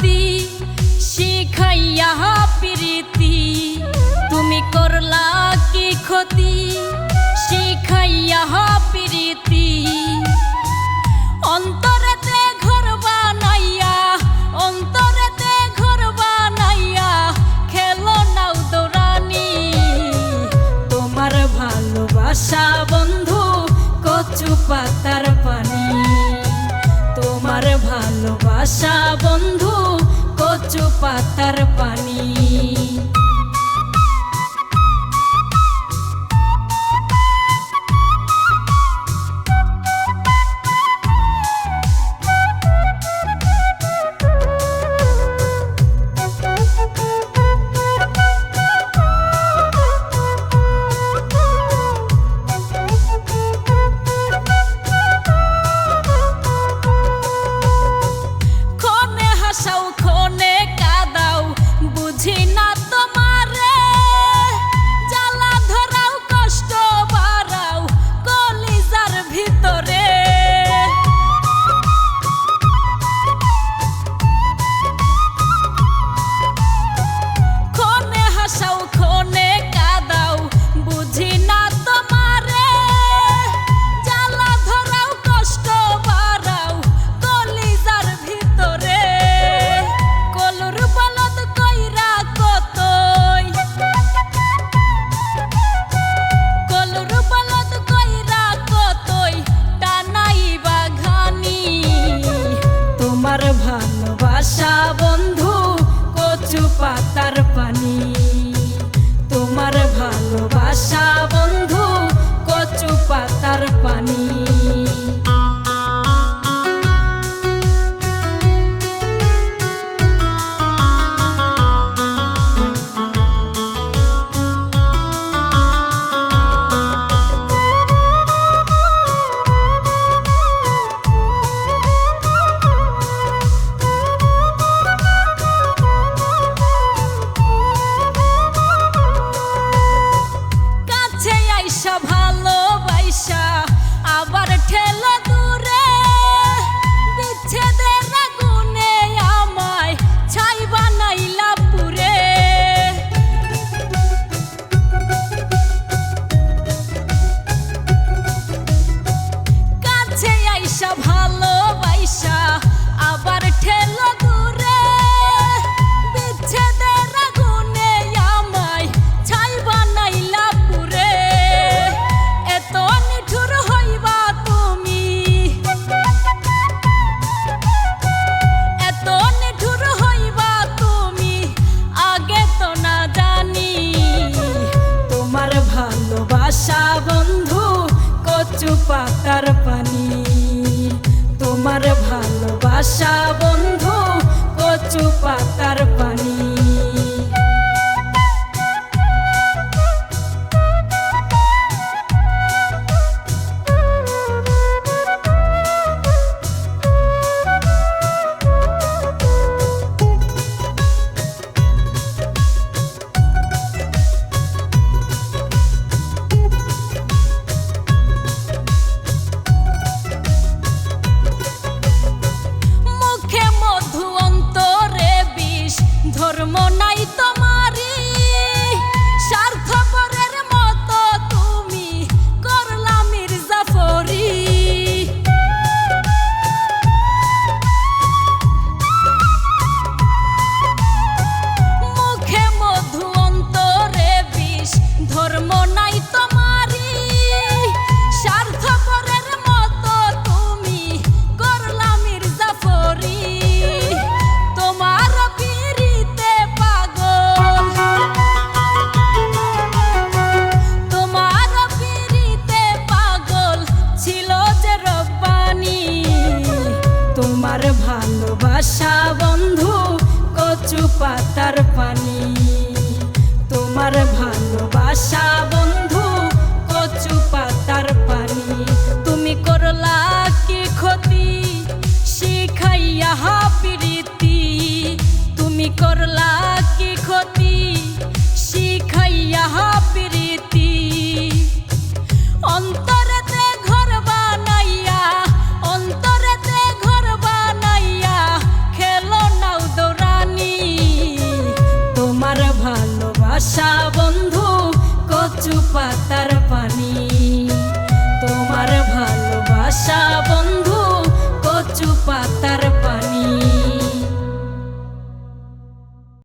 শান্তি শিখাইয়া প্রীতি। তুমি করলা কি ক্ষতি? শিখাইয়া প্রীতি। অন্তরেতে ঘর বানাইয়া, অন্তরেতে ঘর বানাইয়া খেলো নাও দৌড়ানি। তোমার ভালোবাসা বন্ধু কচু পাতার পানি। তোমার ভালোবাসা পাতার পানি। কচু পাতার পানি। তোমার ভালোবাসা বন্ধু কচু পাতার ভাষা বন্ধু, কচু পাতার পানি। তোমার ভালোবাসা বন্ধু, কচু পাতার পানি। তুমি করলা কি ক্ষতি? শিখাইয়া প্রীতি। তুমি করলা